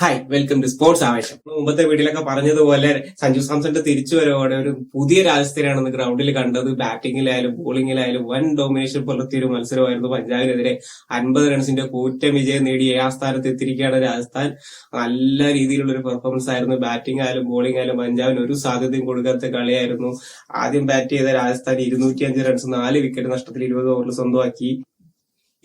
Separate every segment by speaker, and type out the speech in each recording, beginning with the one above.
Speaker 1: Hi welcome to sports ആവേശം മുമ്പത്തെ വീട്ടിലൊക്കെ പറഞ്ഞതുപോലെ സഞ്ജു സാംസന്റെ തിരിച്ചുവരവോടെ ഒരു പുതിയ രാജസ്ഥാനാണെന്ന് ഗ്രൗണ്ടിൽ കണ്ടത്. ബാറ്റിംഗിലായാലും ബോളിംഗിലായാലും വൻ ഡോമിനേഷൻ പുലർത്തിയ ഒരു മത്സരമായിരുന്നു പഞ്ചാബിനെതിരെ. അൻപത് റൺസിന്റെ കൂറ്റൻ വിജയം നേടി ആ സ്ഥാനത്ത് എത്തിയിരിക്കുകയാണ് രാജസ്ഥാൻ. നല്ല രീതിയിലുള്ള ഒരു പെർഫോമൻസ് ആയിരുന്നു. ബാറ്റിംഗ് ആയാലും ബോളിംഗ് ആയാലും പഞ്ചാബിന് ഒരു സാധ്യതയും കൊടുക്കാത്ത കളിയായിരുന്നു. ആദ്യം ബാറ്റ് ചെയ്ത രാജസ്ഥാൻ ഇരുന്നൂറ്റി അഞ്ച് റൺസ് നാല് വിക്കറ്റ് നഷ്ടത്തിൽ ഇരുപത് ഓവറിൽ സ്വന്തമാക്കി.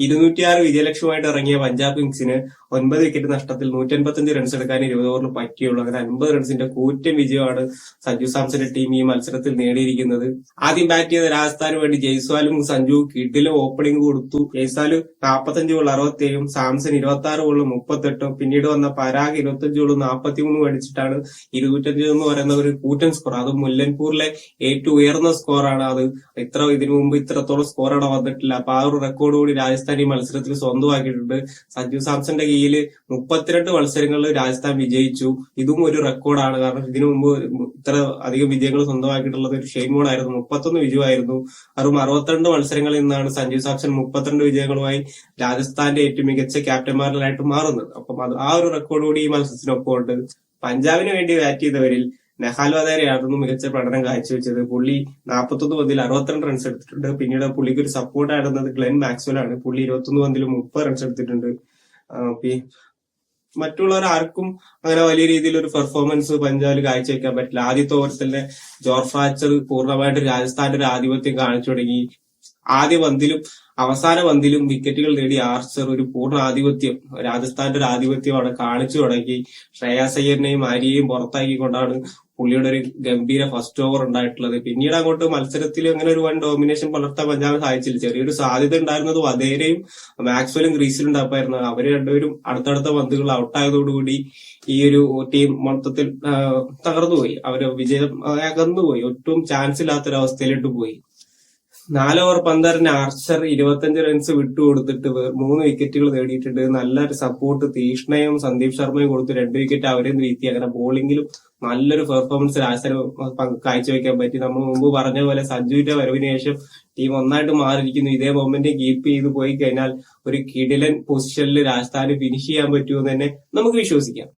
Speaker 1: ഇരുന്നൂറ്റിയാറ് വിജയലക്ഷ്യമായിട്ട് ഇറങ്ങിയ പഞ്ചാബ് കിങ്സിന് ഒൻപത് വിക്കറ്റ് നഷ്ടത്തിൽ നൂറ്റൻപത്തഞ്ച് റൺസ് എടുക്കാൻ ഇരുപത് ഓവറിൽ പറ്റിയുള്ളൂ അങ്ങനെ അൻപത് റൺസിന്റെ കൂറ്റൻ വിജയമാണ് സഞ്ജു സാംസന്റെ ടീം ഈ മത്സരത്തിൽ നേടിയിരിക്കുന്നത്. ആദ്യം ബാറ്റ് ചെയ്ത രാജസ്ഥാന് വേണ്ടി ജയ്സ്വാലും സഞ്ജു കിഡിലും ഓപ്പണിംഗ് കൊടുത്തു. ജയ്സ്വാൽ നാൽപ്പത്തഞ്ച് ഗോൾ അറുപത്തേഴും സാംസൺ ഇരുപത്തി ആറ് ഗോളും മുപ്പത്തെട്ടും പിന്നീട് വന്ന പരാഗ് ഇരുപത്തഞ്ച് ഗോളും നാൽപ്പത്തിമൂന്ന് മേടിച്ചിട്ടാണ് ഇരുന്നൂറ്റഞ്ച് എന്ന് പറയുന്ന ഒരു കൂറ്റൻ സ്കോർ അത് മുല്ലൻപൂരിലെ ഏറ്റവും ഉയർന്ന സ്കോറാണ് അത് ഇത്ര ഇതിനു മുമ്പ് ഇത്രത്തോളം അവിടെ വന്നിട്ടില്ല. അപ്പൊ ആ ഒരു റെക്കോർഡ് കൂടി രാജസ്ഥാൻ ഈ മത്സരത്തിൽ സ്വന്തമാക്കിയിട്ടുണ്ട്. സഞ്ജു സാംസന്റെ കീഴിൽ മുപ്പത്തിരണ്ട് മത്സരങ്ങളിൽ രാജസ്ഥാൻ വിജയിച്ചു. ഇതും ഒരു റെക്കോർഡാണ്. കാരണം ഇതിനു മുമ്പ് ഇത്ര അധികം വിജയങ്ങൾ സ്വന്തമാക്കിയിട്ടുള്ളത് ഒരു ഷെയ്മോൺ ആയിരുന്നു. മുപ്പത്തൊന്ന് വിജയമായിരുന്നു. അതും അറുപത്തിരണ്ട് മത്സരങ്ങളിൽ നിന്നാണ് സഞ്ജു സാംസൺ മുപ്പത്തിരണ്ട് വിജയങ്ങളുമായി രാജസ്ഥാന്റെ ഏറ്റവും മികച്ച ക്യാപ്റ്റന്മാരിലായിട്ട് മാറുന്നത്. അപ്പം ആ ഒരു റെക്കോർഡ് കൂടി ഈ മത്സരത്തിനൊപ്പം ഉണ്ട് പഞ്ചാബിന് വേണ്ടി ബാറ്റ് ചെയ്തവരിൽ നെഹാൽ ആയിരുന്നു മികച്ച പ്രകടനം കാഴ്ചവെച്ചത് പുള്ളി നാൽപ്പത്തൊന്ന് പന്തിൽ അറുപത്തിരണ്ട് റൺസ് എടുത്തിട്ടുണ്ട്. പിന്നീട് പുള്ളിക്ക് ഒരു സപ്പോർട്ട് ആയിരുന്നത് ഗ്ലെൻ മാക്സ്വൽ ആണ്. പുള്ളി ഇരുപത്തൊന്ന് പന്തിൽ മുപ്പത് റൺസ് എടുത്തിട്ടുണ്ട്. മറ്റുള്ളവർ ആർക്കും അങ്ങനെ വലിയ രീതിയിൽ ഒരു പെർഫോമൻസ് പഞ്ചാബിൽ കാഴ്ചവെക്കാൻ പറ്റില്ല. ആദ്യത്തെ ഓവറിൽ തന്നെ ജോർഫാച്ചർ പൂർണമായിട്ട് രാജസ്ഥാന്റെ ഒരു ആധിപത്യം കാണിച്ചു തുടങ്ങി. ആദ്യ പന്തിലും അവസാന പന്തിലും വിക്കറ്റുകൾ നേടി ആർച്ചർ ഒരു പൂർണ ആധിപത്യം രാജസ്ഥാന്റെ ഒരു ആധിപത്യം അവിടെ കാണിച്ചു തുടങ്ങി. ശ്രേയാസയ്യറിനെയും ആര്യയെയും പുറത്താക്കിക്കൊണ്ടാണ് പുള്ളിയുടെ ഒരു ഗംഭീര ഫസ്റ്റ് ഓവർ ഉണ്ടായിട്ടുള്ളത്. പിന്നീട് അങ്ങോട്ട് മത്സരത്തിൽ അങ്ങനെ ഒരു വൺ ഡോമിനേഷൻ പുലർത്താൻ പഞ്ചാബ് സാധിച്ചില്ല. ചെറിയൊരു സാധ്യത ഉണ്ടായിരുന്നത് വധേരയും മാക്സ്വലും ഗ്രീസിലുണ്ടാപ്പായിരുന്നു അവർ രണ്ടുപേരും അടുത്തടുത്ത പന്തുകൾ ഔട്ടായതോടുകൂടി ഈ ഒരു ടീം മൊത്തത്തിൽ തകർന്നുപോയി. അവർ വിജയം അകന്നുപോയി. ഒട്ടും ചാൻസ് ഇല്ലാത്തൊരവസ്ഥയിലോട്ട് പോയി. നാല് ഓവർ പന്തറിന് ആർച്ചർ ഇരുപത്തഞ്ച് റൺസ് വിട്ടുകൊടുത്തിട്ട് കൊടുത്തിട്ട് മൂന്ന് വിക്കറ്റുകൾ നേടിയിട്ടുണ്ട്. നല്ലൊരു സപ്പോർട്ട് തീഷ്ണയും സന്ദീപ് ശർമ്മയും കൊടുത്തു. രണ്ട് വിക്കറ്റ് അവരെയും വീഴ്ത്തി. അങ്ങനെ ബോളിംഗിലും നല്ലൊരു പെർഫോമൻസ് രാജസ്ഥാന് കാഴ്ചവെക്കാൻ പറ്റി. നമ്മൾ മുമ്പ് പറഞ്ഞ പോലെ സഞ്ജുവിന്റെ വരവിന് ശേഷം ടീം ഒന്നായിട്ട് മാറിയിരിക്കുന്നു. ഇതേ മൊമെന്റ് കീപ്പ് ചെയ്ത് പോയി കഴിഞ്ഞാൽ ഒരു കിടിലൻ പൊസിഷനിൽ രാജസ്ഥാന് ഫിനിഷ് ചെയ്യാൻ പറ്റുമെന്ന് തന്നെ നമുക്ക് വിശ്വസിക്കാം.